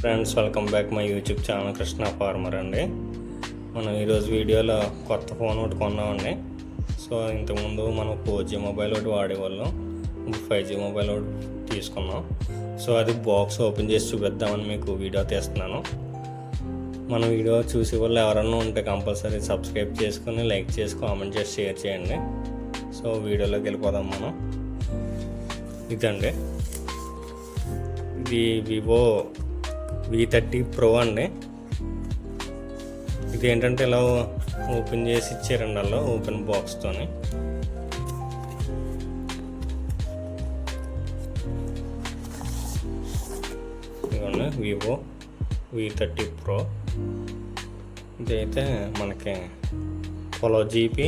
Friends welcome back my YouTube channel Krishna farmer అండి. మనం ఈరోజు వీడియోలో కొత్త ఫోన్ ఒకటి కొన్నామండి. సో ఇంతకుముందు మనం ఫోర్ జీ మొబైల్ ఒకటి వాడేవాళ్ళం. ఇప్పుడు ఫైవ్ జీ మొబైల్ ఒకటి తీసుకున్నాం. సో అది బాక్స్ ఓపెన్ చేసి చూపిద్దామని మీకు వీడియో తీస్తున్నాను. మన వీడియో చూసే వాళ్ళు ఎవరన్నా ఉంటే కంపల్సరీ సబ్స్క్రైబ్ చేసుకొని లైక్ చేసి కామెంట్ చేసి షేర్ చేయండి. సో వీడియోలోకి వెళ్ళిపోదాం మనం. ఇదండి. ఇది వివో వి థర్టీ ప్రో అండి. ఇది ఏంటంటే ఇలా ఓపెన్ చేసి ఇచ్చారండి అలా ఓపెన్ బాక్స్తోని ఇదిగోండి వివో వి థర్టీ ప్రో ఇదైతే మనకి twelve GB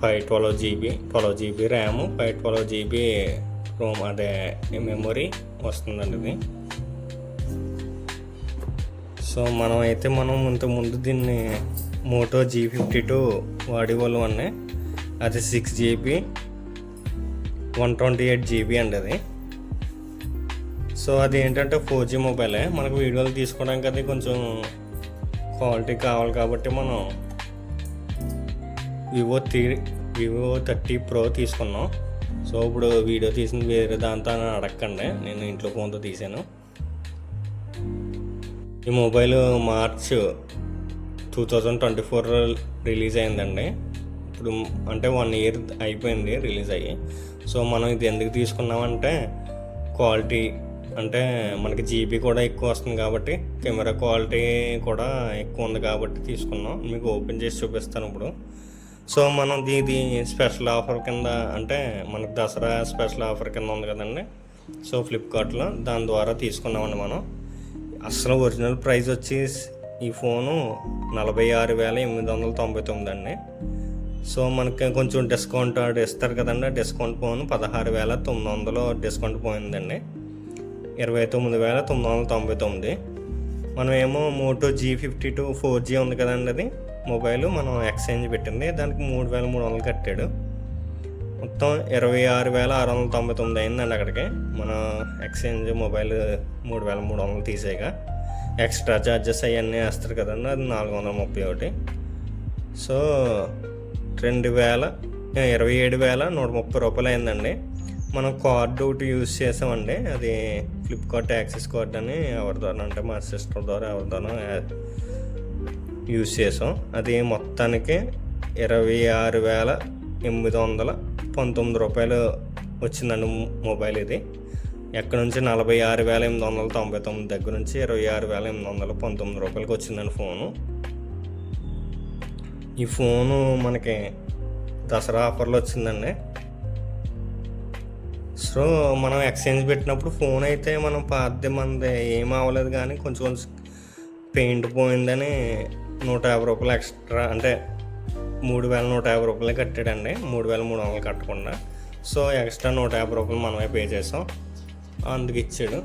five twelve GB twelve GB RAM five twelve GB ROM అదే మెమొరీ వస్తుందండి ఇది. సో మనం అయితే మనం ఇంత ముందు దీన్ని మోటో జీ ఫిఫ్టీ టూ వాడేవాళ్ళం అండి అది six GB one twenty eight GB అండి అది. సో అది ఏంటంటే ఫోర్ జీ మొబైలే మనకు వీడియోలు తీసుకోవడానికి అది కొంచెం క్వాలిటీ కావాలి కాబట్టి మనం Vivo three Vivo thirty pro తీసుకున్నాం. సో ఇప్పుడు వీడియో తీసిన వేరే దాంతో అని అడగండి నేను ఇంట్లో ఫోన్తో తీసాను. ఈ mobile March two thousand twenty four release అయిందండి. ఇప్పుడు అంటే వన్ ఇయర్ అయిపోయింది రిలీజ్ అయ్యి. సో మనం ఇది ఎందుకు తీసుకున్నామంటే క్వాలిటీ అంటే మనకి జీబీ కూడా ఎక్కువ వస్తుంది కాబట్టి కెమెరా క్వాలిటీ కూడా ఎక్కువ ఉంది కాబట్టి తీసుకున్నాం. మీకు ఓపెన్ చేసి చూపిస్తాను ఇప్పుడు. సో మనం ఇది స్పెషల్ ఆఫర్ కింద అంటే మనకు దసరా స్పెషల్ ఆఫర్ కింద ఉంది కదండి. సో ఫ్లిప్కార్ట్లో దాని ద్వారా తీసుకున్నామండి మనం. అసలు ఒరిజినల్ ప్రైస్ వచ్చి ఈ ఫోను నలభై ఆరు వేల ఎనిమిది వందల తొంభై తొమ్మిది అండి. సో మనకి కొంచెం డిస్కౌంట్ ఇస్తారు కదండి. డిస్కౌంట్ పోను పదహారు వేల తొమ్మిది వందలు డిస్కౌంట్ పోయిందండి. ఇరవై తొమ్మిది వేల తొమ్మిది వందల తొంభై తొమ్మిది. మనం ఏమో Moto G fifty two four G ఉంది కదండి అది. మొబైల్ మనం ఎక్స్చేంజ్ పెట్టింది. దానికి మూడు వేల మూడు వందలు కట్టాడు. మొత్తం ఇరవై ఆరు వేల ఆరు వందల తొంభై తొమ్మిది అయిందండి అక్కడికి. మన ఎక్స్చేంజ్ మొబైల్ మూడు వేల మూడు వందలు తీసేయగా. ఎక్స్ట్రా ఛార్జెస్ అవన్నీ వేస్తారు కదండి అది నాలుగు వందల ముప్పై ఒకటి. సో రెండు వేల ఇరవై ఏడు వేల నూట ముప్పై రూపాయలు అయిందండి. మనం కార్డు ఒకటి యూజ్ చేసామండి అది ఫ్లిప్కార్ట్ యాక్సెస్ కార్డ్ అని ఎవరి ద్వారా అంటే మా సిస్టర్ ద్వారా ఎవరి ద్వారా యూజ్ చేసాం. అది మొత్తానికి ఇరవై ఆరు వేల ఎనిమిది వందల పంతొమ్మిది రూపాయలు వచ్చిందండి మొబైల్ ఇది. ఎక్కడ నుంచి నలభై ఆరు వేల ఎనిమిది వందల తొంభై తొమ్మిది దగ్గర నుంచి ఇరవై ఆరు వేల ఎనిమిది వందల పంతొమ్మిది రూపాయలకి వచ్చిందండి ఫోను. ఈ ఫోను మనకి దసరా ఆఫర్లో వచ్చిందండి. సో మనం ఎక్స్చేంజ్ పెట్టినప్పుడు ఫోన్ అయితే మనం పాతది మనది ఏం అవ్వలేదు కానీ కొంచెం కొంచెం పెయింట్ పోయిందని నూట యాభై రూపాయలు ఎక్స్ట్రా అంటే మూడు వేల నూట యాభై రూపాయలు కట్టాడండి. మూడు వేల మూడు వందలు కట్టకుండా. సో ఎక్స్ట్రా నూట యాభై రూపాయలు మనమే పే చేసాం. అందుకు ఇచ్చాడు.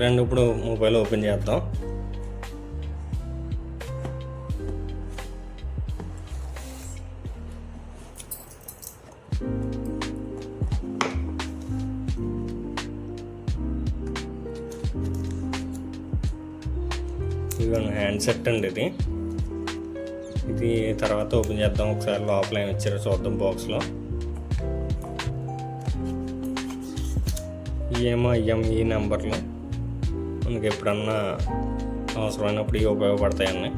రెండు ఇప్పుడు మొబైల్ ఓపెన్ చేద్దాం. ఇదిగోండి హ్యాండ్సెట్ అండి ఇది. ఇది తర్వాత ఓపెన్ చేద్దాం. ఒకసారి లోపల ఏమి ఇచ్చారో చూద్దాం బాక్స్లో. ఏమో ఈ నెంబర్లు. మనకి ఎప్పుడన్నా అవసరమైనప్పుడు ఇవి ఉపయోగపడతాయని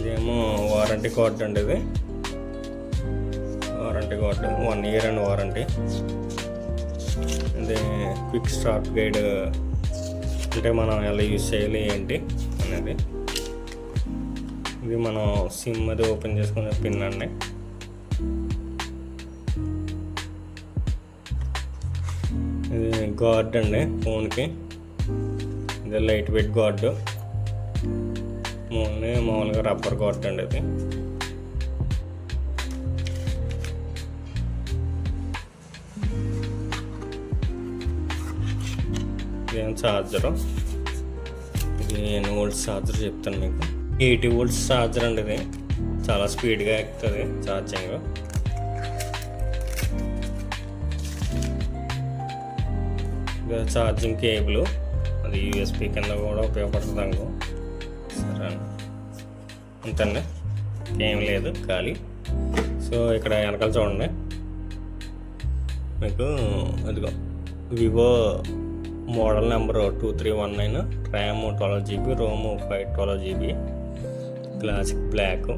ఇదేమో వారంటీ కార్డ్ అండి ఇది. Warranty card. One year and warranty. అదే క్విక్ స్టార్ట్ గైడ్ అంటే మనం ఎలా యూజ్ చేయాలి ఏంటి అనేది. ఇది మనం సిమ్ అది ఓపెన్ చేసుకునే పిన్ అండి. ఇది గార్డ్ అండి ఫోన్కి ఇది లైట్ వెయిట్ గార్డు మూలని మామూలుగా రబ్బర్ గార్డ్ అండి ఇది. ఇదేం ఛార్జరు ఇది ఎన్ని వోల్ట్స్ ఛార్జర్ చెప్తాను మీకు. ఎయిటీ వోల్ట్స్ ఛార్జర్ అండి ఇది. చాలా స్పీడ్గా ఎక్కుతుంది ఛార్జింగ్. Charging cable. అది యూఎస్పి కింద కూడా ఉపయోగపడుతుంది అనుకో సరే అండి. అంతండి ఏం లేదు ఖాళీ. సో ఇక్కడ వెనకాల చూడండి. మీకు అదిగో Vivo model number two three one nine. RAM twelve GB ROM five twelve GB. Classic black.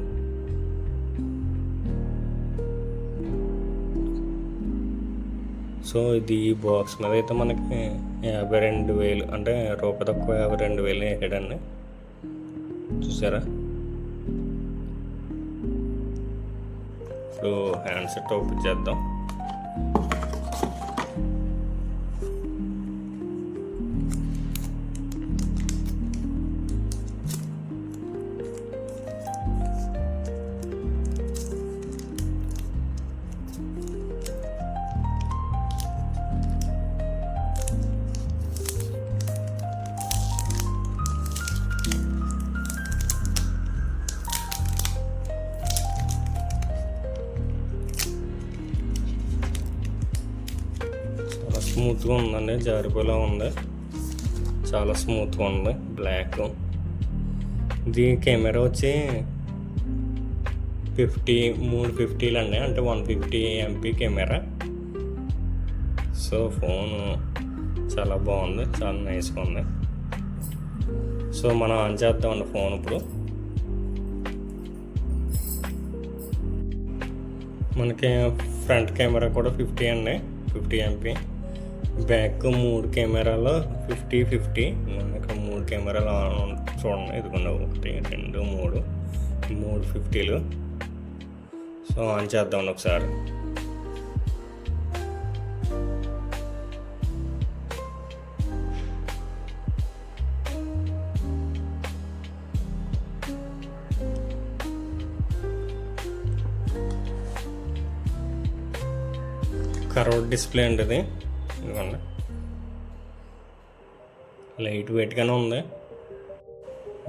So ఇది బాక్స్ మీద అయితే మనకి యాభై రెండు వేలు అంటే రూపాయి తక్కువ యాభై రెండు వేలు వేయడండి చూసారా? ఇప్పుడు హ్యాండ్సెట్ ఓపెన్ చేద్దాం. స్మూత్గా ఉందండి. జారిపోయేలా ఉంది. చాలా స్మూత్గా ఉంది. బ్లాక్. ఇది కెమెరా వచ్చి ఫిఫ్టీ మూడు ఫిఫ్టీలు అండి. అంటే one fifty MP camera. So phone చాలా బాగుంది. చాలా నైస్గా ఉంది. సో మనం ఆన్ చేద్దామండి ఫోన్ ఇప్పుడు. మనకి ఫ్రంట్ కెమెరా కూడా ఫిఫ్టీ అండి. Fifty MP. బ్యాక్ మూడు కెమెరాలు ఫిఫ్టీ ఫిఫ్టీ. ఇక్కడ మూడు కెమెరాలు ఆన్ చూడండి. ఇదిగోండి ఒకటి రెండు మూడు. మూడు ఫిఫ్టీలు. సో ఆన్ చేద్దామండి ఒకసారి. కర్వ్ డిస్ప్లే అండి ఇది ఇదిగోండి. లైట్ వెయిట్గానే ఉంది.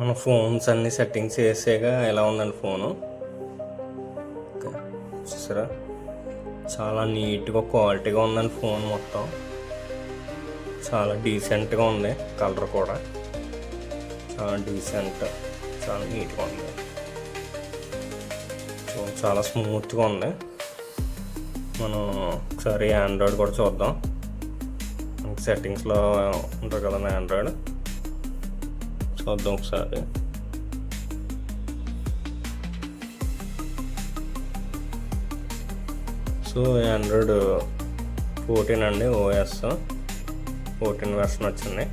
మన ఫోన్స్ అన్ని సెట్టింగ్స్ వేసేగా ఎలా ఉందండి ఫోను? చూసారా? చాలా నీట్గా క్వాలిటీగా ఉందండి ఫోన్ మొత్తం. చాలా డీసెంట్గా ఉంది కలర్ కూడా. చాలా డీసెంట్ చాలా నీట్గా ఉంది. సో చాలా స్మూత్గా ఉంది. మనం ఒకసారి ఆండ్రాయిడ్ కూడా చూద్దాం. సెట్టింగ్స్లో ఉంటుంది కదండి ఆండ్రాయిడ్ చూద్దాం ఒకసారి. సో ఆండ్రాయిడ్ ఫోర్టీన్ అండి ఓఎస్ ఫోర్టీన్ వెర్షన్ వచ్చింది.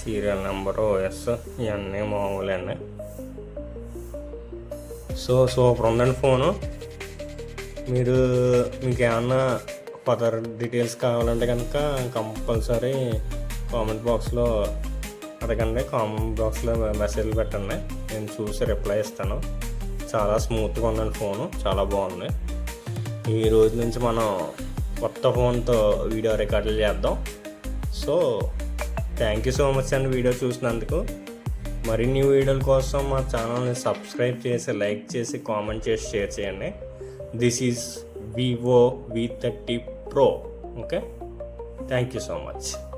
సీరియల్ నెంబర్ ఓఎస్ ఇవన్నీ మామూలు అండి సో సూపర్ ఉందండి ఫోను. మీరు మీకు ఏమన్నా ఫర్దర్ డీటెయిల్స్ కావాలంటే కనుక కంపల్సరీ కామెంట్ బాక్స్లో అడగండి. కామెంట్ బాక్స్లో మెసేజ్లు పెట్టండి. నేను చూసి రిప్లై ఇస్తాను. చాలా స్మూత్గా ఉందండి ఫోను చాలా బాగుంది. ఈ రోజు నుంచి మనం కొత్త ఫోన్తో వీడియో రికార్డులు చేద్దాం. So thank you so much అండి వీడియో చూసినందుకు. మరిన్ని వీడియోల కోసం మా ఛానల్ని సబ్స్క్రైబ్ చేసి లైక్ చేసి కామెంట్ చేసి షేర్ చేయండి. this is vivo v30 pro. Okay? Thank you so much.